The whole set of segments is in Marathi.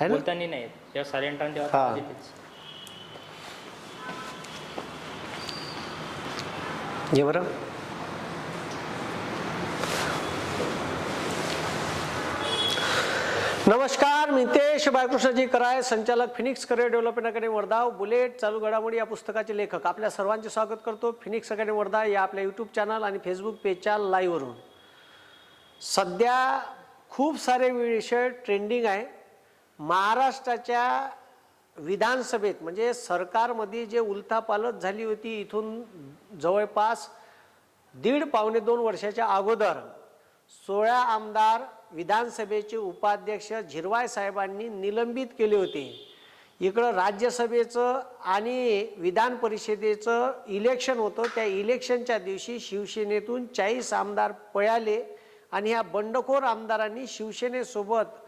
आहे ना बोलताना नाही येत. जेव्हा सायलेंट राहून हा. तेव्हा येतेच. ये बरं नमस्कार मी तेश बाळकृष्णजी कराय संचालक Phoenix career development academy Wardha bullet चालू घडामोडी या पुस्तकाचे लेखक आपल्या सर्वांचे स्वागत करतो फिनिक्स अकॅडमी वर्धा या आपल्या यूट्यूब चॅनल आणि फेसबुक पेजच्या लाईव्हवरून सध्या खूप सारे विषय ट्रेंडिंग आहे महाराष्ट्राच्या विधानसभेत म्हणजे सरकारमध्ये जे उलथापालथ झाली होती इथून जवळपास दीड पावणे दोन वर्षाच्या अगोदर सोळा आमदार विधानसभेचे उपाध्यक्ष झिरवाय साहेबांनी निलंबित केले होते. इकडं राज्यसभेचं आणि विधान परिषदेचं इलेक्शन होतं. त्या इलेक्शनच्या दिवशी शिवसेनेतून चाळीस आमदार पळाले आणि ह्या बंडखोर आमदारांनी शिवसेनेसोबत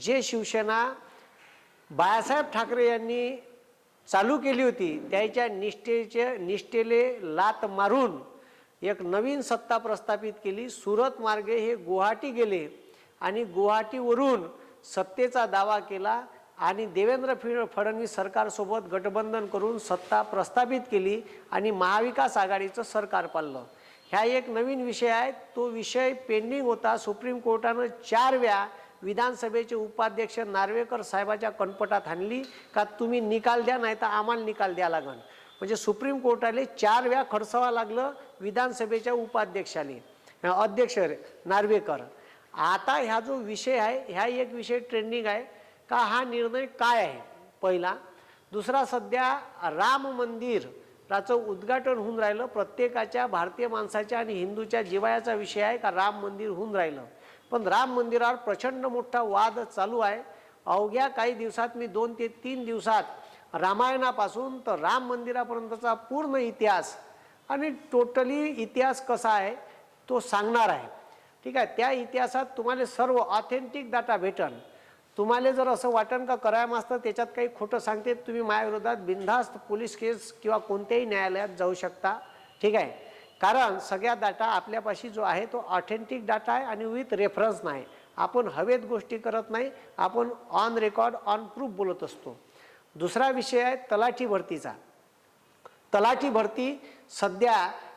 जे शिवसेना बाळासाहेब ठाकरे यांनी चालू केली होती त्याच्या निष्ठेचे निष्ठेले लात मारून एक नवीन सत्ता प्रस्थापित केली. सुरत मार्गे हे गुवाहाटी गेले आणि गुवाहाटीवरून सत्तेचा दावा केला आणि देवेंद्र फिड फडणवीस सरकारसोबत गठबंधन करून सत्ता प्रस्थापित केली आणि महाविकास आघाडीचं सरकार पाळलं ह्या एक नवीन विषय आहे. तो विषय पेंडिंग होता. सुप्रीम कोर्टानं चार वेळा विधानसभेचे उपाध्यक्ष नार्वेकर साहेबाच्या कणपटात आणली का तुम्ही निकाल द्या नाही तर आम्हाला निकाल द्या लागन. म्हणजे सुप्रीम कोर्टाले चार वेळा खडसावा लागलं विधानसभेच्या उपाध्यक्षाले अध्यक्ष नार्वेकर आता ह्या जो विषय आहे ह्या एक विषय ट्रेंडिंग आहे का हा निर्णय काय आहे? पहिला दुसरा सध्या राम मंदिराचं उद्घाटन होऊन राहिलं प्रत्येकाच्या भारतीय माणसाच्या आणि हिंदूच्या जिवायाचा विषय आहे का राम मंदिर होऊन राहिलं? पण राम मंदिरावर प्रचंड मोठा वाद चालू आहे. अवघ्या काही दिवसात मी दोन ते तीन दिवसात रामायणापासून तर राम मंदिरापर्यंतचा पूर्ण इतिहास आणि टोटली इतिहास कसा आहे तो सांगणार आहे. ठीक आहे त्या इतिहासात तुम्हाला सर्व ऑथेंटिक डाटा भेटन. तुम्हाला जर असं वाटन का कराय मास्तर त्याच्यात काही खोटं सांगते तुम्ही माझ्याविरोधात बिनधास्त पोलीस केस किंवा कोणत्याही न्यायालयात जाऊ शकता. ठीक आहे कारण सगळ्या डाटा आपल्यापाशी जो आहे तो ऑथेंटिक डाटा आहे आणि विथ रेफरन्स नाही. आपण हवेत गोष्टी करत नाही आपण ऑन रेकॉर्ड ऑन प्रूफ बोलत असतो. दुसरा विषय आहे तलाठी भरतीचा. तलाठी भरती सध्या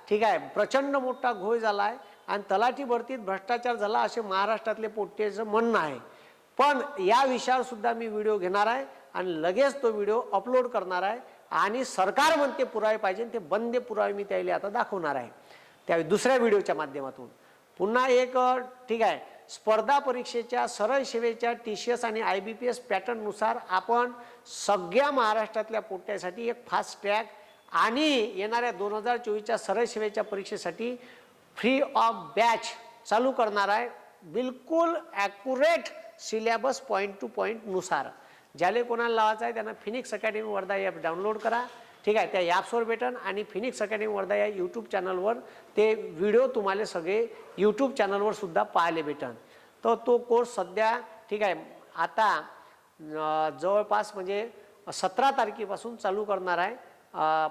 ठीक आहे प्रचंड मोठा घोळ झाला आहे आणि तलाठी भरतीत भ्रष्टाचार झाला असे महाराष्ट्रातले पोट्टेचं म्हणणं आहे. पण या विषयावर सुद्धा मी व्हिडिओ घेणार आहे आणि लगेच तो व्हिडिओ अपलोड करणार आहे. आणि सरकार म्हणते पुरावे पाहिजे ते बंदे पुरावे मी त्याला आता दाखवणार आहे. त्या दुसऱ्या व्हिडिओच्या माध्यमातून. पुन्हा एक ठीक आहे. स्पर्धा परीक्षेच्या सरळ सेवेच्या टी सी एस आणि आय बी पी एस पॅटर्ननुसार आपण सगळ्या महाराष्ट्रातल्या पोट्ट्यासाठी एक फास्ट ट्रॅक आणि येणाऱ्या दोन हजार चोवीसच्या सरळ सेवेच्या परीक्षेसाठी फ्री ऑफ बॅच चालू करणार आहे. बिलकुल ॲक्युरेट सिलेबस पॉईंट टू पॉईंटनुसार ज्याले कोणाला लावायचं आहे त्यांना Phoenix academy Wardha app download करा. ठीक आहे त्या ॲप्सवर भेटन आणि फिनिक्स अकॅडमी वर्धा या यूट्यूब चॅनलवर ते व्हिडिओ तुम्हाला सगळे यूट्यूब चॅनलवर सुद्धा पाहायला भेटन. तर तो कोर्स सध्या ठीक आहे आता जवळपास म्हणजे सतरा तारखेपासून चालू करणार आहे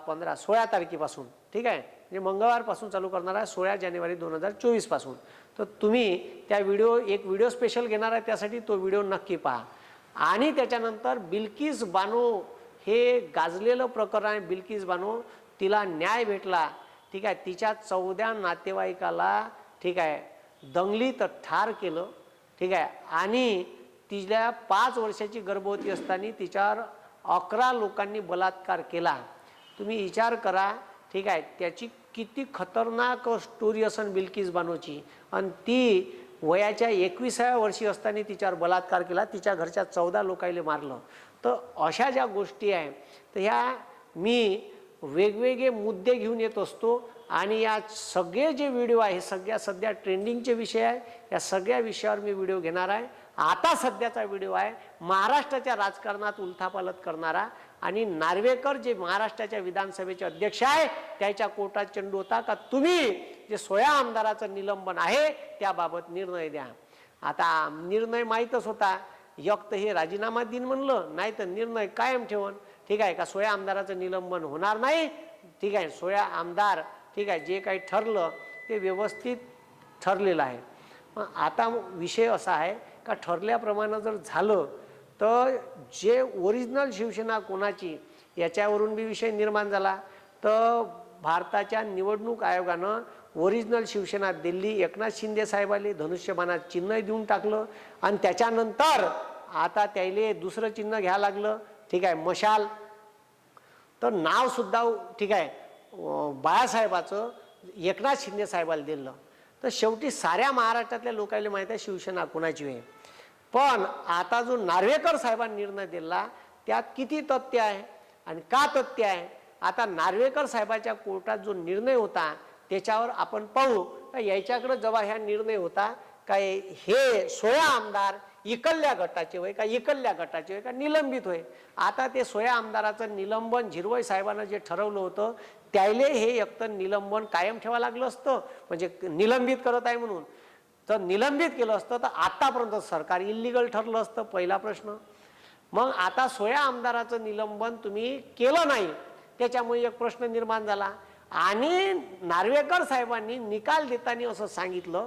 पंधरा सोळा तारखेपासून. ठीक आहे म्हणजे मंगळवारपासून चालू करणार आहे सोळा जानेवारी दोन हजार चोवीसपासून. तर तुम्ही त्या व्हिडिओ एक व्हिडिओ स्पेशल घेणार आहे त्यासाठी तो व्हिडिओ नक्की पहा. आणि त्याच्यानंतर बिल्किस बानो हे गाजलेलं प्रकरण आहे. बिल्किस बानो तिला न्याय भेटला. ठीक आहे तिच्या चौदा नातेवाईकाला ठीक आहे दंगलीत ठार केलं. ठीक आहे आणि तिला पाच वर्षाची गर्भवती असताना तिच्यावर अकरा लोकांनी बलात्कार केला. तुम्ही विचार करा. ठीक आहे त्याची किती खतरनाक स्टोरी असन बिल्किस बानोची. आणि ती वयाच्या एकविसाव्या वर्षी असताना तिच्यावर बलात्कार केला. तिच्या घरच्या चौदा लोकांना मारलं. तर अशा ज्या गोष्टी आहे तर ह्या मी वेगवेगळे मुद्दे घेऊन येत असतो आणि या सगळे जे व्हिडिओ आहे सगळ्या सध्या ट्रेंडिंगचे विषय आहे या सगळ्या विषयावर मी व्हिडिओ घेणार आहे. आता सध्याचा व्हिडिओ आहे महाराष्ट्राच्या राजकारणात उलथापालथ करणारा आणि नार्वेकर जे महाराष्ट्राच्या विधानसभेचे अध्यक्ष आहे त्याच्या कोर्टात चेंडू होता का? तुम्ही जे सोया आमदाराचं निलंबन आहे त्याबाबत निर्णय द्या. आता निर्णय माहीतच होता. एक तर हे राजीनामा दिन म्हणलं नाही तर निर्णय कायम ठेवून. ठीक आहे का? सोया आमदाराचं निलंबन होणार नाही. ठीक आहे सोया आमदार ठीक आहे जे काही ठरलं ते व्यवस्थित ठरलेलं आहे. मग आता विषय असा आहे का ठरल्याप्रमाणे जर झालं तर जे ओरिजिनल शिवसेना कोणाची याच्यावरून बी विषय निर्माण झाला. तर भारताच्या निवडणूक आयोगानं ओरिजिनल शिवसेना दिल्ली एकनाथ शिंदे साहेबाले धनुष्यबाणात चिन्ह देऊन टाकलं आणि त्याच्यानंतर आता त्याले दुसरं चिन्ह घ्यायला लागलं. ठीक आहे मशाल. तर नावसुद्धा ठीक आहे बाळासाहेबाचं एकनाथ शिंदे साहेबाला दिलं. तर शेवटी साऱ्या महाराष्ट्रातल्या लोकांना माहीत आहे शिवसेना कोणाची आहे. पण आता जो नार्वेकर साहेबांनी निर्णय दिला त्यात किती तथ्य आहे आणि का तथ्य आहे? आता नार्वेकर साहेबाच्या कोर्टात जो निर्णय होता त्याच्यावर आपण पाहू का याच्याकडं जेव्हा ह्या निर्णय होता काय हे सोळा आमदार इकल्ल्या गटाचे होय का इकल्ल्या गटाचे होय का निलंबित होय? आता ते सोया आमदाराचं निलंबन झिरवय साहेबांना जे ठरवलं होतं त्याले हे एकतर निलंबन कायम ठेवा लागलं असतं म्हणजे निलंबित करत आहे म्हणून. तर निलंबित केलं असतं तर आतापर्यंत सरकार इलिगल ठरलं असतं पहिला प्रश्न. मग आता सोया आमदाराचं निलंबन तुम्ही केलं नाही त्याच्यामुळे एक प्रश्न निर्माण झाला. आणि नार्वेकर साहेबांनी निकाल देताना असं सांगितलं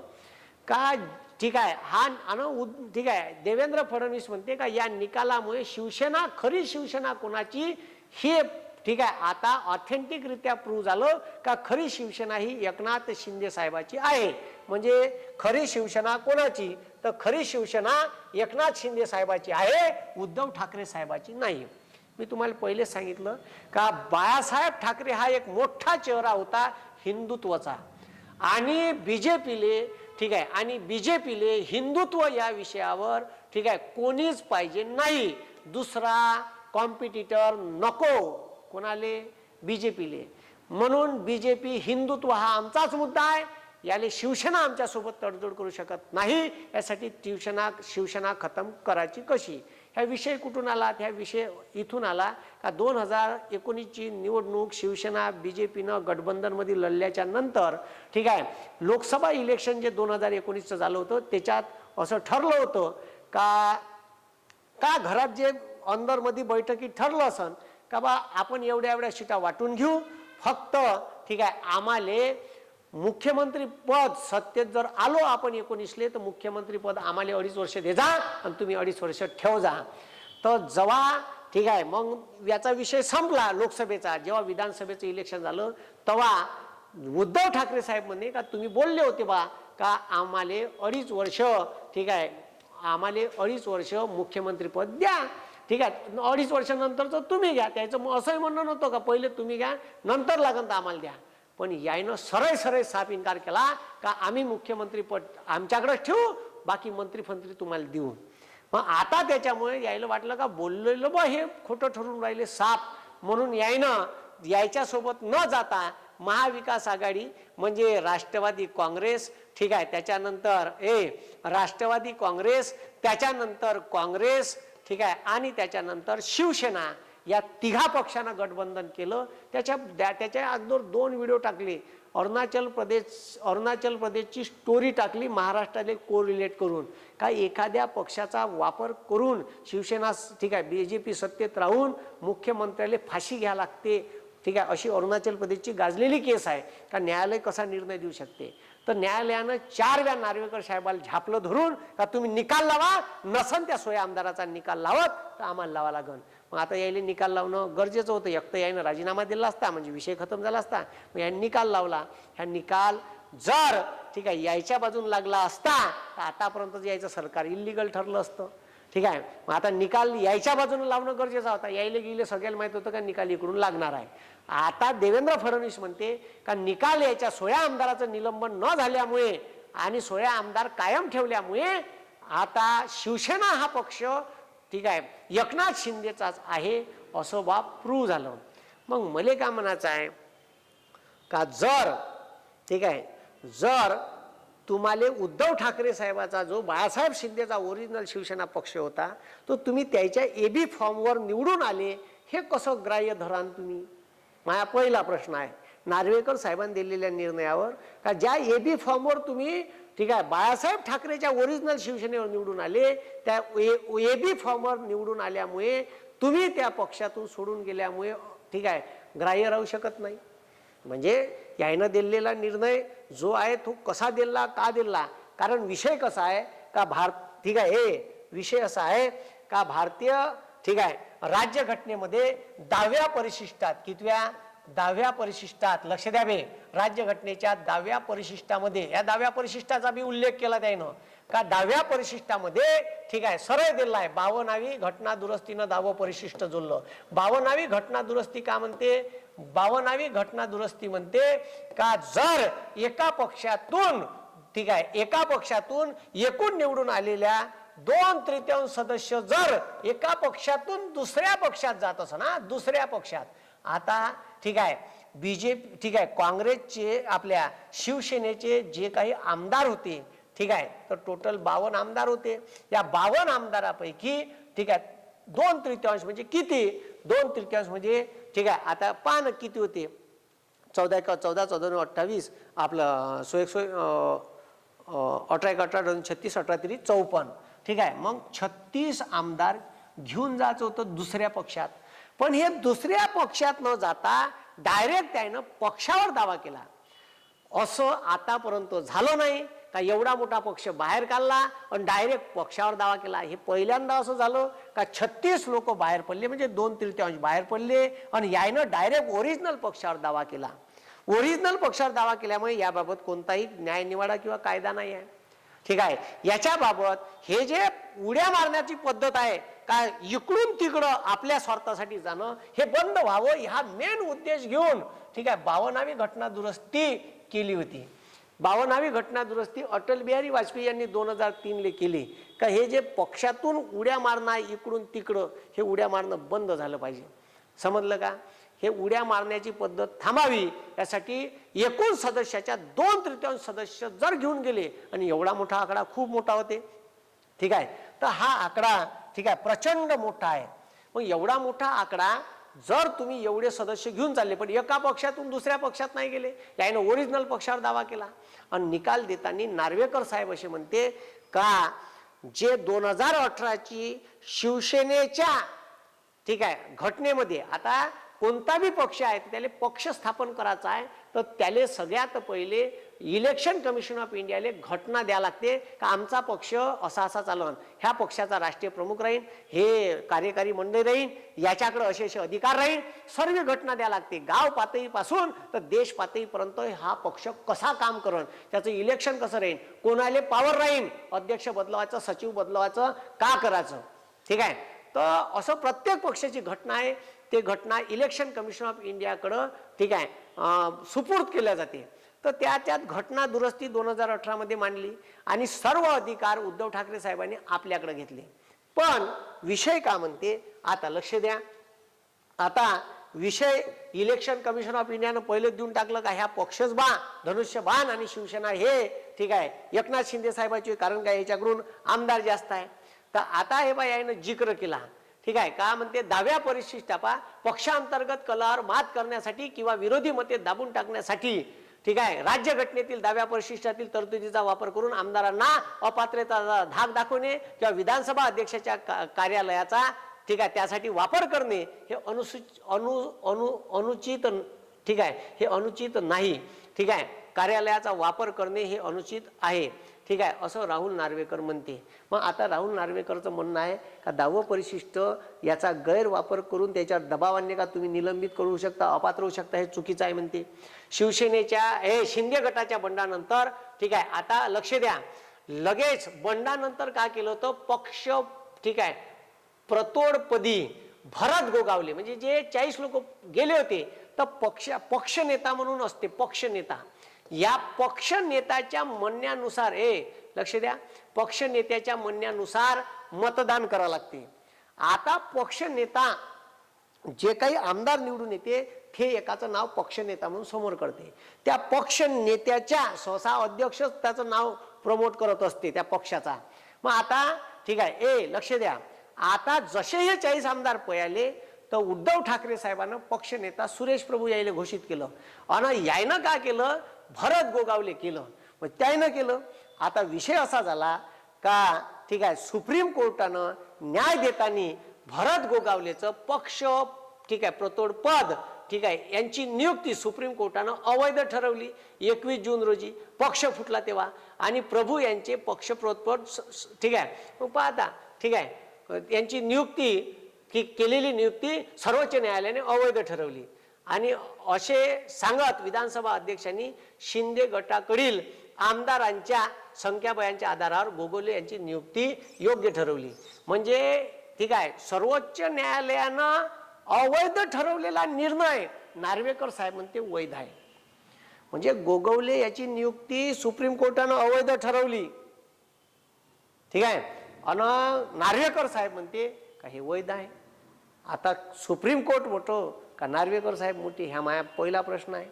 का ठीक आहे हा अन उद- ठीक आहे देवेंद्र फडणवीस म्हणते का या निकालामुळे शिवसेना खरी शिवसेना कोणाची हे ठीक आहे आता ऑथेंटिकरित्या प्रूव्ह झालं का खरी शिवसेना ही एकनाथ शिंदे साहेबाची आहे. म्हणजे खरी शिवसेना कोणाची? तर खरी शिवसेना एकनाथ शिंदे साहेबाची आहे उद्धव ठाकरे साहेबाची नाही. मी तुम्हाला पहिले सांगितलं का बाळासाहेब ठाकरे हा एक मोठा चेहरा होता हिंदुत्वाचा. आणि बीजेपीले ठीक आहे आणि बीजेपीले हिंदुत्व या विषयावर ठीक आहे कोणीच पाहिजे नाही. दुसरा कॉम्पिटिटर नको. कोणाले? बीजेपीले. म्हणून बी जे पी हिंदुत्व हा आमचाच मुद्दा आहे. याले शिवसेना आमच्यासोबत तडजोड करू शकत नाही. यासाठी शिवसेना शिवसेना खतम करायची कशी? ह्या विषय कुठून आला? ह्या विषय इथून आला का दोन हजार एकोणीसची निवडणूक शिवसेना बी जे पीनं गठबंधनमध्ये लढल्याच्या नंतर ठीक आहे लोकसभा इलेक्शन जे दोन हजार एकोणीसचं झालं होतं त्याच्यात असं ठरलं होतं का का घरात जे अंदरमध्ये बैठकी ठरलं असन का बा आपण एवढ्या एवढ्या शिटा वाटून घेऊ? फक्त ठीक आहे आम्हाले मुख्यमंत्री पद सत्तेत जर आलो आपण एकोणीसले तर मुख्यमंत्री पद आम्हाला अडीच वर्ष दे जा आणि तुम्ही अडीच वर्ष ठेव जा. तर जेव्हा ठीक आहे मग याचा विषय संपला लोकसभेचा जेव्हा विधानसभेचं इलेक्शन झालं तेव्हा उद्धव ठाकरे साहेब म्हणे का तुम्ही बोलले होते बा का आम्हाला अडीच वर्ष ठीक आहे आम्हाला अडीच वर्ष मुख्यमंत्रीपद द्या. ठीक आहे. अडीच वर्षानंतरचं तुम्ही घ्या. त्याचं मग असंही म्हणणं नव्हतं का पहिले तुम्ही घ्या नंतर लागन तर आम्हाला द्या. पण यायनं सरळ सरळ साफ इन्कार केला का आम्ही मुख्यमंत्रीपद आमच्याकडेच ठेवू बाकी मंत्री फंत्री तुम्हाला देऊ. मग आता त्याच्यामुळे यायला वाटलं का बोललेलं बा हे खोटं ठरून राहिले साप. म्हणून यायनं यायच्यासोबत न जाता महाविकास आघाडी म्हणजे राष्ट्रवादी काँग्रेस ठीक आहे त्याच्यानंतर ए राष्ट्रवादी काँग्रेस त्याच्यानंतर काँग्रेस ठीक आहे? आणि त्याच्यानंतर शिवसेना या तिघा पक्षानं गठबंधन केलं. त्याच्या द्या त्याच्या अगोदर दोन व्हिडिओ टाकले. अरुणाचल प्रदेश अरुणाचल प्रदेशची स्टोरी टाकली महाराष्ट्राला कोरिलेट करून. का एखाद्या पक्षाचा वापर करून शिवसेना ठीक आहे बी जे पी सत्तेत राहून मुख्यमंत्र्याला फाशी घ्या लागते. ठीक आहे? अशी अरुणाचल प्रदेशची गाजलेली केस आहे. का न्यायालय कसा निर्णय देऊ शकते? तर न्यायालयानं चार वेळा नार्वेकर साहेबाला झापलं धरून का तुम्ही निकाल लावा नसन त्या सोया आमदाराचा निकाल लावत तर आम्हाला लावा लागन. मग आता यायला निकाल लावणं गरजेचं होतं. एक तर यायनं राजीनामा दिला असता म्हणजे विषय खतम झाला असता. मग यांनी निकाल लावला. ह्या निकाल जर ठीक आहे यायच्या बाजून लागला असता तर आतापर्यंत यायचं सरकार इलिगल ठरलं असतं. ठीक आहे? मग आता निकाल यायच्या बाजूने लावणं गरजेचं होता. यायला गेले सगळ्याला माहीत होतं का निकाल इकडून लागणार आहे. आता देवेंद्र फडणवीस म्हणते का निकाल यायच्या सोया आमदाराचं निलंबन न झाल्यामुळे आणि सोया आमदार कायम ठेवल्यामुळे आता शिवसेना हा पक्ष ठीक आहे एकनाथ शिंदेचाच आहे असं बाब प्रूव्ह झालं. मग मले का म्हणायचं आहे? का जर ठीक आहे जर तुम्हाला उद्धव ठाकरे साहेबाचा जो बाळासाहेब शिंदेचा ओरिजिनल शिवसेना पक्ष होता तो तुम्ही त्याच्या ए बी फॉर्मवर निवडून आले हे कसं ग्राह्य धरान तुम्ही? माझा पहिला प्रश्न आहे. नार्वेकर साहेबांनी दिलेल्या निर्णयावर का ज्या ए बी फॉर्मवर तुम्ही ठीक आहे बाळासाहेब ठाकरेच्या ओरिजिनल शिवसेनेवर निवडून आले त्या ए बी फॉर्मवर निवडून आल्यामुळे तुम्ही त्या पक्षातून सोडून गेल्यामुळे ठीक आहे ग्राह्य राहू शकत नाही. म्हणजे यायनं दिलेला निर्णय जो आहे तो कसा दिला का दिला? कारण विषय कसा आहे? का भारत ठीक आहे हे विषय असा आहे का भारतीय ठीक आहे राज्यघटनेमध्ये दहाव्या परिशिष्टात कितव्या? दहाव्या परिशिष्टात लक्ष द्यावे राज्यघटनेच्या दहाव्या परिशिष्टामध्ये या दहाव्या परिशिष्टाचा मी उल्लेख केला त्यानं. का दहाव्या परिशिष्टामध्ये ठीक आहे सरळ दिलेला आहे बावनावी घटना दुरुस्तीनं दहावं परिशिष्ट जोडलं. बावनावी घटना दुरुस्ती का म्हणते? बावनावी घटना दुरुस्ती म्हणते का जर एका पक्षातून ठीक आहे एका पक्षातून एकूण निवडून आलेल्या दोन तृतीयांश सदस्य जर एका पक्षातून दुसऱ्या पक्षात जात असं ना दुसऱ्या पक्षात आता ठीक आहे बीजेपी ठीक आहे काँग्रेसचे आपल्या शिवसेनेचे जे काही आमदार होते ठीक आहे तर टोटल बावन आमदार होते. या बावन आमदारापैकी ठीक आहे दोन तृतीयांश म्हणजे किती? दोन तृतीयांश म्हणजे ठीक आहे आता पान किती होते? चौदा एक चौदा चौदा नऊ अठ्ठावीस आपलं सो एक सो अठरा एक अठरा दोन छत्तीस अठरा तरी चौपन्न. ठीक आहे मग छत्तीस आमदार घेऊन जायचं होतं दुसऱ्या पक्षात. पण हे दुसऱ्या पक्षात न जाता डायरेक्ट त्यानं पक्षावर दावा केला. असं आतापर्यंत झालं नाही. का एवढा मोठा पक्ष बाहेर काढला आणि डायरेक्ट पक्षावर दावा केला. हे पहिल्यांदा असं झालं का छत्तीस लोक बाहेर पडले म्हणजे दोन तृतीयांश बाहेर पडले आणि यायनं डायरेक्ट ओरिजिनल पक्षावर दावा केला. ओरिजिनल पक्षावर दावा केल्यामुळे याबाबत कोणताही न्यायनिवाडा किंवा कायदा नाही आहे. ठीक आहे? याच्याबाबत हे जे उड्या मारण्याची पद्धत आहे का इकडून तिकडं आपल्या स्वार्थासाठी जाणं हे बंद व्हावं हा मेन उद्देश घेऊन ठीक आहे बावनावी घटना दुरुस्ती केली होती. बावनावी घटना दुरुस्ती अटल बिहारी वाजपेयी यांनी दोन हजार तीनले केली. का हे जे पक्षातून उड्या मारणं इकडून तिकडं हे उड्या मारणं बंद झालं पाहिजे. समजलं का? हे उड्या मारण्याची पद्धत थांबावी यासाठी एकूण सदस्याच्या दोन तृतीयांश सदस्य जर घेऊन गेले आणि एवढा मोठा आकडा खूप मोठा होते. ठीक आहे? तर हा आकडा ठीक आहे प्रचंड मोठा आहे. मग एवढा मोठा आकडा जर तुम्ही एवढे सदस्य घेऊन चालले पण एका पक्षातून दुसऱ्या पक्षात नाही गेले यानं ओरिजिनल पक्षावर दावा केला. आणि निकाल देताना नार्वेकर साहेब असे म्हणते का जे दोन हजार अठराची शिवसेनेच्या ठीक आहे घटनेमध्ये आता कोणता बी पक्ष आहे त्याला पक्ष स्थापन करायचा आहे तर त्याले सगळ्यात पहिले इलेक्शन कमिशन ऑफ इंडियाले घटना द्या लागते का आमचा पक्ष असा असा चालवण ह्या पक्षाचा राष्ट्रीय प्रमुख राहील हे कार्यकारी मंडळ राहील याच्याकडे असे असे अधिकार राहील सर्व घटना द्या लागते. गाव पातळीपासून तर देश पातळीपर्यंत हा पक्ष कसा काम करण त्याचं इलेक्शन कसं राहील कोणाले पॉवर राहील अध्यक्ष बदलवायचं सचिव बदलवायचं का करायचं? ठीक आहे? तर असं प्रत्येक पक्षाची घटना आहे. ते घटना इलेक्शन कमिशन ऑफ इंडियाकडं ठीक आहे सुपूर्द केल्या जाते. तर त्या त्यात घटना दुरुस्ती दोन हजार अठरामध्ये मांडली आणि सर्व अधिकार उद्धव ठाकरे साहेबांनी आपल्याकडे घेतले. पण विषय का म्हणते? आता लक्ष द्या. आता विषय इलेक्शन कमिशन ऑफ इंडियानं पहिलेच देऊन टाकलं का ह्या पक्षच बा धनुष्यबाण आणि शिवसेना हे ठीक आहे. एकनाथ शिंदे साहेबाचे कारण काय याच्याकडून? आमदार जास्त आहे. तर आता हे बा यानं जिक्र केला. ठीक आहे का म्हणते? दहाव्या परिशिष्टापा पक्षांतर्गत कलावर मात करण्यासाठी किंवा विरोधी मते दाबून टाकण्यासाठी ठीक आहे. राज्यघटनेतील दहाव्या परिशिष्टातील तरतुदीचा वापर करून आमदारांना अपात्रतेचा धाक दाखवणे किंवा विधानसभा अध्यक्षाच्या का- कार्यालयाचा ठीक आहे त्यासाठी वापर करणे हे अनुसूचित अनु अनु अनुचित ठीक आहे हे अनुचित नाही. ठीक आहे. कार्यालयाचा वापर करणे हे अनुचित आहे. ठीक आहे असं राहुल नार्वेकर म्हणते. मग आता राहुल नार्वेकरचं म्हणणं आहे का दहावं परिशिष्ट याचा गैरवापर करून त्याच्यावर दबावाने का तुम्ही निलंबित करू शकता अपात्र होऊ शकता हे चुकीचं आहे म्हणते. शिवसेनेच्या हे शिंदे गटाच्या बंडानंतर ठीक आहे आता लक्ष द्या. लगेच बंडानंतर का केलं होतं? पक्ष ठीक आहे प्रतोडपदी भरत गोगावले. म्हणजे जे चाळीस लोक गेले होते तर पक्ष पक्षनेता म्हणून असते पक्षनेता या पक्ष नेत्याच्या म्हणण्यानुसार ए लक्ष द्या. पक्ष नेत्याच्या म्हणण्यानुसार मतदान करावं लागते. आता पक्ष नेता जे काही आमदार निवडून येते ते एकाचं नाव पक्ष नेता म्हणून समोर करते. त्या पक्ष नेत्याच्या सहसा अध्यक्ष त्याचं नाव प्रमोट करत असते त्या पक्षाचा. मग आता ठीक आहे ए लक्ष द्या. आता जसे हे चाळीस आमदार पयाले तर उद्धव ठाकरे साहेबांना पक्ष नेता सुरेश प्रभू यायला घोषित केलं. आणि यायनं का केलं? भरत गोगावले केलं. मग त्यानं केलं. आता विषय असा झाला का ठीक आहे सुप्रीम कोर्टानं न्याय देताना भरत गोगावलेचं पक्ष ठीक आहे प्रतोड पद ठीक आहे यांची नियुक्ती सुप्रीम कोर्टानं अवैध ठरवली. एकवीस जून रोजी पक्ष फुटला तेव्हा. आणि प्रभू यांचे पक्ष प्रतोड ठीक आहे. मग पाहता ठीक आहे. यांची नियुक्ती की केलेली नियुक्ती सर्वोच्च न्यायालयाने अवैध ठरवली. आणि असे सांगत विधानसभा अध्यक्षांनी शिंदे गटाकडील आमदारांच्या संख्याबयांच्या आधारावर गोगोले यांची नियुक्ती योग्य ठरवली. म्हणजे ठीक आहे सर्वोच्च न्यायालयानं अवैध ठरवलेला निर्णय नार्वेकर साहेब म्हणते वैध आहे. म्हणजे गोगवले याची नियुक्ती सुप्रीम कोर्टानं अवैध ठरवली. ठीक आहे अन नार्वेकर साहेब म्हणते का हे वैध आहे. आता सुप्रीम कोर्ट मोठं का नार्वेकर साहेब मोठी ह्या माया पहिला प्रश्न आहे.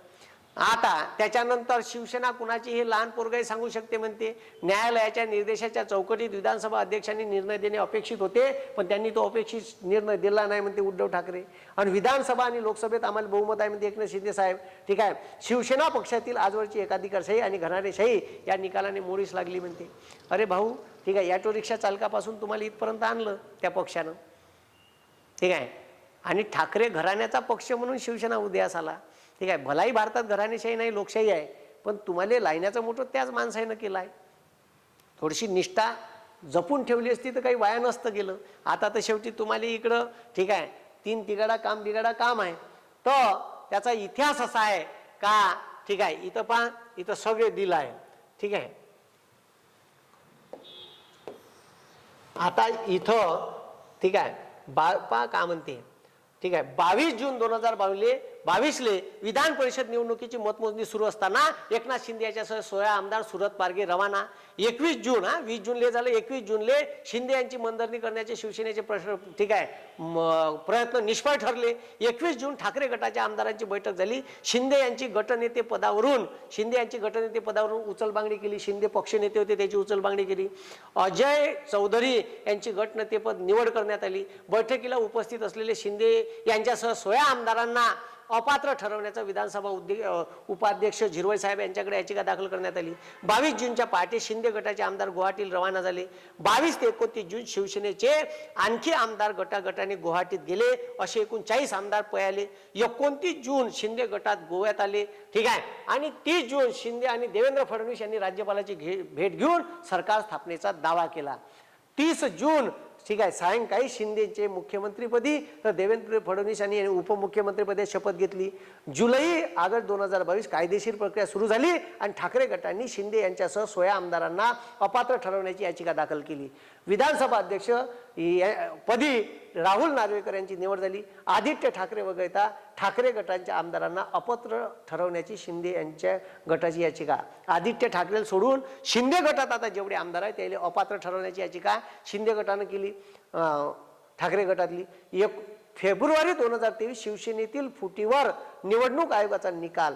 आता त्याच्यानंतर शिवसेना कुणाची हे लहान पोरगाई सांगू शकते म्हणते. न्यायालयाच्या निर्देशाच्या चौकटीत विधानसभा अध्यक्षांनी निर्णय देणे अपेक्षित होते पण त्यांनी तो अपेक्षित निर्णय दिला नाही म्हणते उद्धव ठाकरे. आणि विधानसभा आणि लोकसभेत आम्हाला बहुमत आहे म्हणते एकनाथ शिंदे साहेब. ठीक आहे. शिवसेना पक्षातील आजवरची एकाधिकारशाही आणि घराणेशाही या निकालाने मोडीस लागली म्हणते. अरे भाऊ ठीक आहे ऑटो रिक्षा चालकापासून तुम्हाला इथपर्यंत आणलं त्या पक्षानं. ठीक आहे. आणि ठाकरे घराण्याचा पक्ष म्हणून शिवसेना उदयास आला. ठीक आहे भलाही भारतात घराणेशाही नाही लोकशाही आहे. पण तुम्हाला लायण्याचं मोठं त्याच माणसानं केलं आहे थोडीशी निष्ठा जपून ठेवली असती तर काही वाया नसतं गेलं. आता तर शेवटी तुम्हाला इकडं ठीक आहे तीन तिघाडा काम बिघाडा काम आहे. तर त्याचा इतिहास असा आहे का ठीक आहे इथं पहा इथं सगळे दिलं आहे. ठीक आहे. आता इथं ठीक आहे बा पा का म्हणते? ठीक आहे. बावीस जून दोन हजार बावीसले बावीसले विधान परिषद निवडणुकीची मतमोजणी सुरू असताना एकनाथ शिंदे याच्यासह सोळा आमदार सुरत पारगे रवाना. एकवीस जून हा वीस जूनले झालं एकवीस जूनले शिंदे यांची मनधरणी करण्याचे शिवसेनेचे प्रश्न ठीक आहे प्रयत्न निष्फळ ठरले. एकवीस जून ठाकरे गटाच्या आमदारांची बैठक झाली. शिंदे यांची गटनेते पदावरून शिंदे यांची गटनेते पदावरून उचलबांगडी केली. शिंदे पक्षनेते होते त्याची उचलबांगडी केली. अजय चौधरी यांची गटनेतेपद निवड करण्यात आली. बैठकीला उपस्थित असलेले शिंदे यांच्यासह सोळा आमदारांना अपात्र ठरवण्याचा विधानसभा उद्दे उपाध्यक्ष झिरवळ साहेब यांच्याकडे याचिका दाखल करण्यात आली. बावीस जूनच्या पहाटे शिंदे गटाचे आमदार गुवाहाटीला रवाना झाले. बावीस ते एकोणतीस जून शिवसेनेचे आणखी आमदार गटागटाने गुवाहाटीत गेले. असे एकूण चाळीस आमदार पळाले एकोणतीस जून शिंदे गटात गोव्यात आले. ठीक आहे. आणि तीस जून शिंदे आणि देवेंद्र फडणवीस यांनी राज्यपालाची घे भेट घेऊन सरकार स्थापनेचा दावा केला. तीस जून ठीक आहे. सायंकाळी शिंदेचे मुख्यमंत्रीपदी तर देवेंद्र फडणवीस यांनी उपमुख्यमंत्रीपदी शपथ घेतली. जुलै ऑगस्ट दोन हजार बावीस कायदेशीर प्रक्रिया सुरू झाली आणि ठाकरे गटांनी शिंदे यांच्यासह सोया आमदारांना अपात्र ठरवण्याची याचिका दाखल केली. विधानसभा अध्यक्ष या- पदी राहुल नार्वेकर यांची निवड झाली. आदित्य ठाकरे वगळता ठाकरे गटांच्या आमदारांना अपत्र ठरवण्याची शिंदे यांच्या गटाची याचिका. आदित्य ठाकरे सोडून शिंदे गटात आता जेवढे आमदार आहेत त्याला अपात्र ठरवण्याची याचिका शिंदे गटानं केली ठाकरे गटातली. एक फेब्रुवारी दोन हजार तेवीस शिवसेनेतील फुटीवर निवडणूक आयोगाचा निकाल.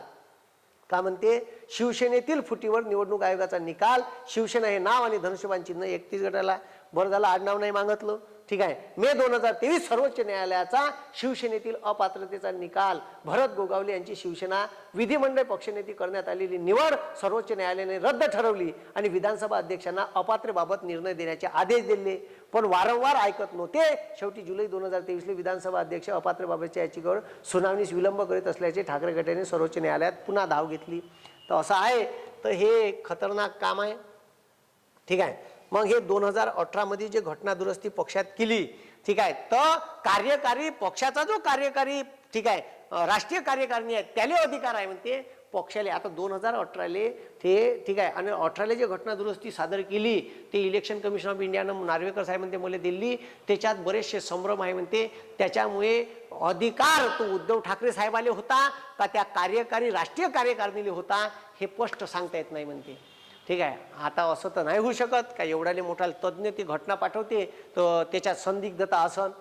का म्हणते? शिवसेनेतील फुटीवर निवडणूक आयोगाचा निकाल शिवसेना हे नाव आणि धनुष्यबाण चिन्ह एकतीस गटाला बरं झालं आडनाव नाही मागितलं. ठीक आहे. मे दोन हजार तेवीस सर्वोच्च न्यायालयाचा शिवसेनेतील अपात्रतेचा निकाल. भरत गोगावले यांची शिवसेना विधिमंडळ पक्षनेती करण्यात आलेली निवड सर्वोच्च न्यायालयाने रद्द ठरवली आणि विधानसभा अध्यक्षांना अपात्रेबाबत निर्णय देण्याचे आदेश दिले. पण वारंवार ऐकत नव्हते. शेवटी जुलै दोन हजार तेवीसले विधानसभा अध्यक्ष अपात्रेबाबतच्या याचिकेवर सुनावणीस विलंब करीत असल्याचे ठाकरे गटाने सर्वोच्च न्यायालयात पुन्हा धाव घेतली. तर असं आहे. तर हे खतरनाक काम आहे. ठीक आहे. मग हे दोन हजार अठरामध्ये जे घटना दुरुस्ती पक्षात केली ठीक आहे तर कार्यकारी पक्षाचा जो कार्यकारी ठीक आहे राष्ट्रीय कार्यकारिणी आहे त्याले अधिकार आहे म्हणते. पक्षाले आता दोन हजार अठराले ते ठीक आहे आणि अठराले जे घटना दुरुस्ती सादर केली ते इलेक्शन कमिशन ऑफ इंडियानं नार्वेकर साहेब म्हणते मला दिल्ली त्याच्यात बरेचसे संभ्रम आहे म्हणते. त्याच्यामुळे अधिकार तो उद्धव ठाकरे साहेबाले होता का त्या कार्यकारी राष्ट्रीय कार्यकारिणीले होता हे स्पष्ट सांगता येत नाही म्हणते. ठीक आहे. आता असं तर नाही होऊ शकत. का एवढ्याले मोठा तज्ज्ञ ती घटना पाठवते तर त्याच्यात संदिग्धता असन.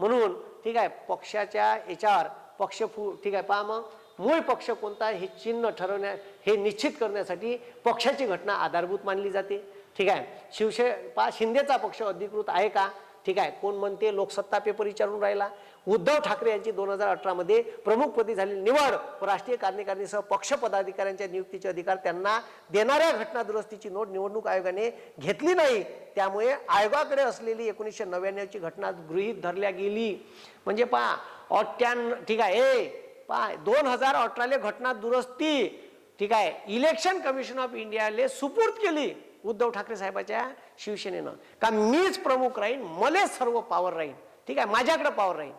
म्हणून ठीक आहे पक्षाच्या याच्यावर पक्ष फू ठीक आहे पहा मग. मूळ पक्ष कोणता हे चिन्ह ठरवण्या हे निश्चित करण्यासाठी पक्षाची घटना आधारभूत मानली जाते. ठीक आहे. शिवसे पा शिंदेचा पक्ष अधिकृत आहे का? ठीक आहे. कोण म्हणते? लोकसत्ता पेपर विचारून राहिला. उद्धव ठाकरे यांची दोन हजार अठरामध्ये प्रमुखपदी झालेली निवड व राष्ट्रीय कार्यकारिणीसह पक्ष पदाधिकाऱ्यांच्या नियुक्तीचे अधिकार त्यांना देणाऱ्या घटना दुरुस्तीची नोंद निवडणूक आयोगाने घेतली नाही. त्यामुळे आयोगाकडे असलेली एकोणीसशे नव्याण्णवची घटना गृहीत धरल्या गेली. म्हणजे पहा अठ्ठ्याण्णव ठीक आहे ए पहा दोन हजार अठराले घटना दुरुस्ती ठीक आहे इलेक्शन कमिशन ऑफ इंडियाले सुपूर्द केली उद्धव ठाकरे साहेबाच्या शिवसेनेनं. का मीच प्रमुख राहीन मले सर्व पॉवर राहीन. ठीक आहे माझ्याकडे पॉवर राहीन.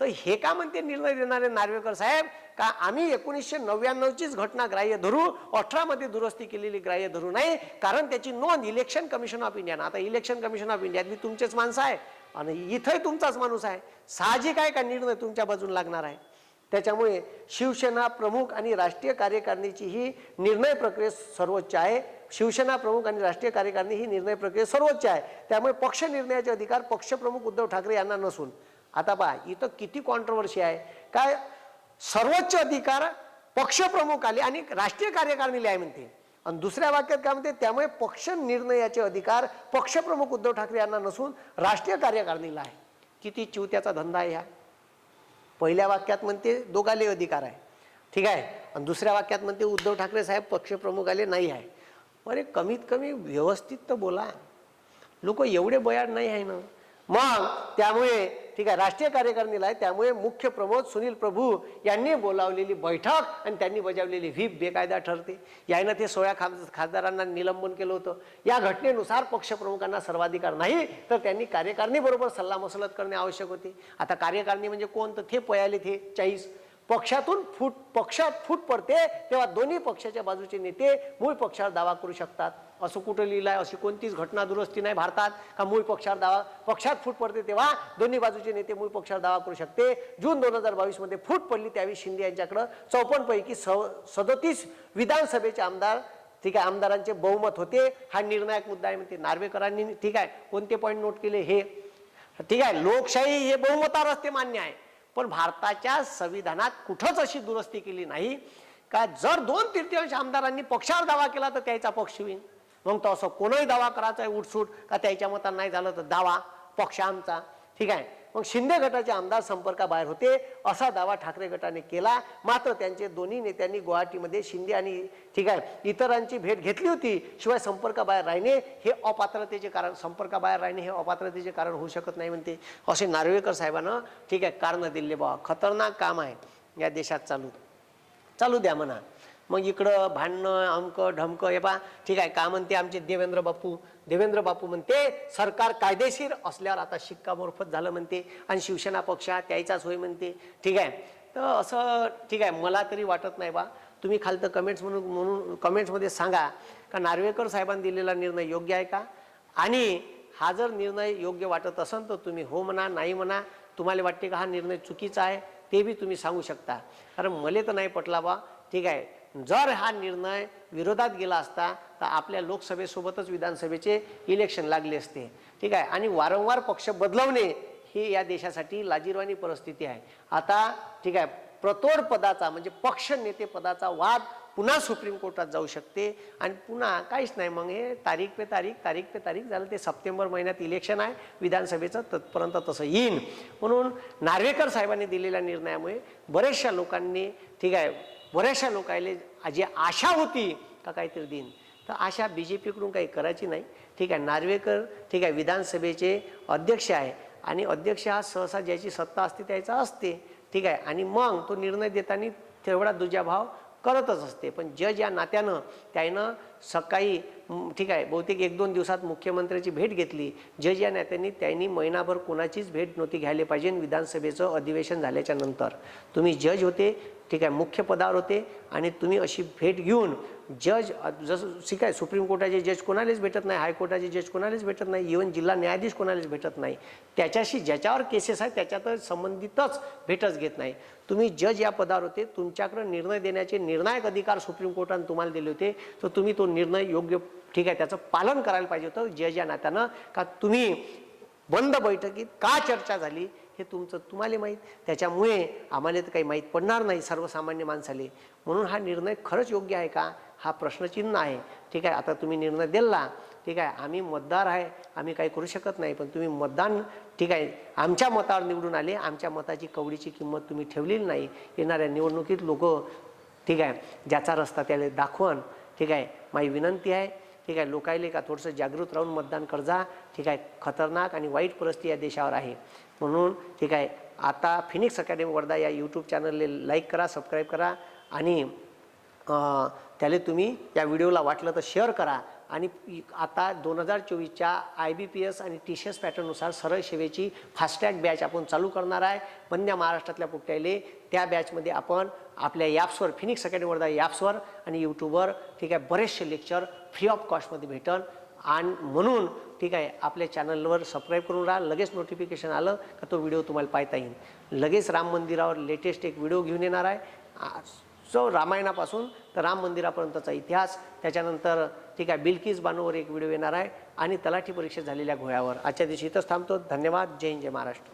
तर हे का म्हणते निर्णय देणारे नार्वेकर साहेब? का आम्ही एकोणीसशे नव्याण्णवचीच घटना ग्राह्य धरू? अठरामध्ये दुरुस्ती केलेली ग्राह्य धरू नाही कारण त्याची नोंद इलेक्शन कमिशन ऑफ इंडिया आता इलेक्शन कमिशन ऑफ इंडियातली तुमचेच माणसं आहे. आणि इथंही तुमचाच माणूस आहे. साहजिक आहे का निर्णय तुमच्या बाजून लागणार आहे? त्याच्यामुळे शिवसेना प्रमुख आणि राष्ट्रीय कार्यकारिणीची ही निर्णय प्रक्रिया सर्वोच्च आहे. शिवसेना प्रमुख आणि राष्ट्रीय कार्यकारिणी ही निर्णय प्रक्रिया सर्वोच्च आहे. त्यामुळे पक्ष निर्णयाचे अधिकार पक्षप्रमुख उद्धव ठाकरे यांना नसून. आता पहा इथं किती कॉन्ट्रोवर्सी आहे? काय सर्वोच्च अधिकार पक्षप्रमुख आले आणि राष्ट्रीय कार्यकारिणीला आहे म्हणते. आणि दुसऱ्या वाक्यात काय म्हणते त्यामुळे पक्ष निर्णयाचे अधिकार पक्षप्रमुख उद्धव ठाकरे यांना नसून राष्ट्रीय कार्यकारिणीला आहे. किती चिवत्याचा धंदा आहे हा. पहिल्या वाक्यात म्हणते दोघाले अधिकार आहे. ठीक आहे? आणि दुसऱ्या वाक्यात म्हणते उद्धव ठाकरे साहेब पक्षप्रमुख आले नाही आहे. अरे कमीत कमी व्यवस्थित तर बोला. लोक एवढे बयाड नाही आहे ना. मग त्यामुळे ठीक आहे राष्ट्रीय कार्यकारिणीला आहे त्यामुळे मुख्य प्रमोद सुनील प्रभू यांनी बोलावलेली बैठक आणि त्यांनी बजावलेली व्हीप बेकायदा ठरते. यानं ते सोळा खास खासदारांना निलंबन केलं होतं. या घटनेनुसार पक्षप्रमुखांना सर्वाधिकार नाही तर त्यांनी कार्यकारिणीबरोबर सल्लामसलत करणे आवश्यक होते. आता कार्यकारिणी म्हणजे कोण? तर थे पयाले थे चाळीस. पक्षातून फूट पक्षात फूट पडते तेव्हा दोन्ही पक्षाच्या बाजूचे नेते मूळ पक्षावर दावा करू शकतात. असं कुठं लिहिलं आहे अशी कोणतीच घटना दुरुस्ती नाही भारतात. का मूळ पक्षावर दावा पक्षात फूट पडते तेव्हा दोन्ही बाजूचे नेते मूळ पक्षावर दावा करू शकते. जून दोन हजार बावीसमध्ये फूट पडली त्यावेळी शिंदे यांच्याकडं. चौपन्नपैकी स सदोतीस विधानसभेचे आमदार ठीक आहे आमदारांचे बहुमत होते. हा निर्णायक मुद्दा आहे म्हणते नार्वेकरांनी ठीक आहे कोणते पॉईंट नोट केले? हे. ठीक आहे लोकशाही हे बहुमतावर असते मान्य आहे. पण भारताच्या संविधानात कुठंच अशी दुरुस्ती केली नाही. का जर दोन तृतीयांश आमदारांनी पक्षावर दावा केला तर त्याचा पक्ष होईल मग तो असं कोणही दावा करायचा आहे उठसूट का त्याच्या मतानं नाही झालं तर दावा पक्ष आमचा. ठीक आहे? मग शिंदे गटाचे आमदार संपर्काबाहेर होते असा दावा ठाकरे गटाने केला. मात्र त्यांचे दोन्ही नेत्यांनी गुवाहाटीमध्ये शिंदे आणि ठीक आहे इतरांची भेट घेतली होती. शिवाय संपर्काबाहेर राहणे हे अपात्रतेचे कारण संपर्काबाहेर राहणे हे अपात्रतेचे कारण होऊ शकत नाही म्हणते. असे नार्वेकर साहेबांना ठीक आहे कारणं दिले बा खतरनाक काम आहे या देशात चालू. चालू द्या म्हणा. मग इकडं भांडणं अमकं ढमकं हे पा ठीक आहे का म्हणते आमचे देवेंद्र बापू? देवेंद्र बापू म्हणते सरकार कायदेशीर असल्यावर आता शिक्कामोर्फत झालं म्हणते. आणि शिवसेना पक्ष हा त्याचाच होय म्हणते. ठीक आहे. तर असं ठीक आहे मला तरी वाटत नाही बा. तुम्ही खालतं कमेंट्स म्हणून म्हणून कमेंट्समध्ये सांगा का नार्वेकर साहेबांनी दिलेला निर्णय योग्य आहे का? आणि हा जर निर्णय योग्य वाटत असेल तर तुम्ही हो म्हणा नाही म्हणा तुम्हाला वाटते का हा निर्णय चुकीचा आहे ते बी तुम्ही सांगू शकता. कारण मले तर नाही पटला बा. ठीक आहे. जर हा निर्णय विरोधात गेला असता तर आपल्या लोकसभेसोबतच विधानसभेचे इलेक्शन लागले असते. ठीक आहे? आणि वारंवार पक्ष बदलवणे ही या देशासाठी लाजीरवाणी परिस्थिती आहे. आता ठीक आहे प्रतोड पदाचा म्हणजे पक्ष नेते पदाचा वाद पुन्हा सुप्रीम कोर्टात जाऊ शकते. आणि पुन्हा काहीच नाही मग हे तारीख पे तारीख तारीख पे तारीख झालं ते सप्टेंबर महिन्यात इलेक्शन आहे विधानसभेचं तत्पर्यंत तसं येईन. म्हणून नार्वेकर साहेबांनी दिलेल्या निर्णयामुळे बऱ्याचशा लोकांनी ठीक आहे बऱ्याचशा लोकायले जी आशा होती का काहीतरी देईन तर आशा बी जे पीकडून काही करायची नाही. ठीक आहे नार्वेकर ठीक आहे विधानसभेचे अध्यक्ष आहे आणि अध्यक्ष हा सहसा ज्याची सत्ता असते त्याचा असते. ठीक आहे आणि मग तो निर्णय देताना तेवढा दुजाभाव करतच असते. पण जज या नात्यानं त्यानं सकाळी ठीक आहे बहुतेक एक दोन दिवसात मुख्यमंत्र्याची भेट घेतली. जज या नात्याने त्यांनी महिनाभर कोणाचीच भेट नव्हती घ्यायला पाहिजे विधानसभेचं अधिवेशन झाल्याच्यानंतर. तुम्ही जज होते ठीक आहे मुख्य पदावर होते आणि तुम्ही अशी भेट घेऊन जज जसं ठीक आहे सुप्रीम कोर्टाचे जज कोणालाच भेटत नाही हायकोर्टाचे जज कोणालाच भेटत नाही इवन जिल्हा न्यायाधीश कोणालाच भेटत नाही. त्याच्याशी ज्याच्यावर केसेस आहेत त्याच्यात संबंधितच भेटच घेत नाही. तुम्ही जज या पदावर होते तुमच्याकडे निर्णय देण्याचे निर्णायक अधिकार सुप्रीम कोर्टाने तुम्हाला दिले होते तर तुम्ही तो निर्णय योग्य ठीक आहे त्याचं पालन करायला पाहिजे होतं जज या नात्यानं का तुम्ही बंद बैठकीत का चर्चा झाली? हे तुमचं तुम्हाला माहीत. त्याच्यामुळे आम्हाला तर काही माहीत पडणार नाही सर्वसामान्य माणसाले. म्हणून हा निर्णय खरंच योग्य आहे का? हा प्रश्नचिन्ह आहे. ठीक आहे आता तुम्ही निर्णय दिला. ठीक आहे आम्ही मतदार आहे. आम्ही काही करू शकत नाही पण तुम्ही मतदान ठीक आहे आमच्या मतावर निवडून आले. आमच्या मताची कवडीची किंमत तुम्ही ठेवलेली नाही. येणाऱ्या निवडणुकीत लोक ठीक आहे ज्याचा रस्ता त्याला दाखवण ठीक आहे माझी विनंती आहे ठीक आहे लोकायले का थोडंसं जागृत राहून मतदान करजा ठीक आहे खतरनाक आणि वाईट परिस्थिती या देशावर आहे. म्हणून ठीक आहे आता फिनिक्स अकॅडमी वर्धा या यूट्यूब चॅनलले लाईक करा सबस्क्राईब करा आणि त्याला तुम्ही या व्हिडिओला वाटलं तर शेअर करा. आणि आता दोन हजार चोवीसच्या आय बी पी एस आणि टी सी एस पॅटर्ननुसार सरळ सेवेची फास्टॅग बॅच आपण चालू करणार आहे. बंद्या महाराष्ट्रातल्या पुट्ट्याले त्या बॅचमध्ये आपण आपल्या ॲप्सवर फिनिक्स अकॅडमी वर्धा ॲप्सवर आणि यूट्यूबवर ठीक आहे बरेचसे लेक्चर फ्री ऑफ कॉस्टमध्ये भेटल आणि म्हणून ठीक आहे आपल्या चॅनलवर सबस्क्राईब करून राहा. लगेच नोटिफिकेशन आलं का तो व्हिडिओ तुम्हाला पाहता येईल. लगेच राम मंदिरावर लेटेस्ट एक व्हिडिओ घेऊन येणार आहे. जो रामायणापासून तर राम मंदिरापर्यंतचा इतिहास त्याच्यानंतर ठीक आहे बिल्किस बानूवर एक व्हिडिओ येणार आहे आणि तलाठी परीक्षेत झालेल्या घोळ्यावर. आजच्या दिवशी इथंच थांबतो. धन्यवाद. जय हिंद जय महाराष्ट्र.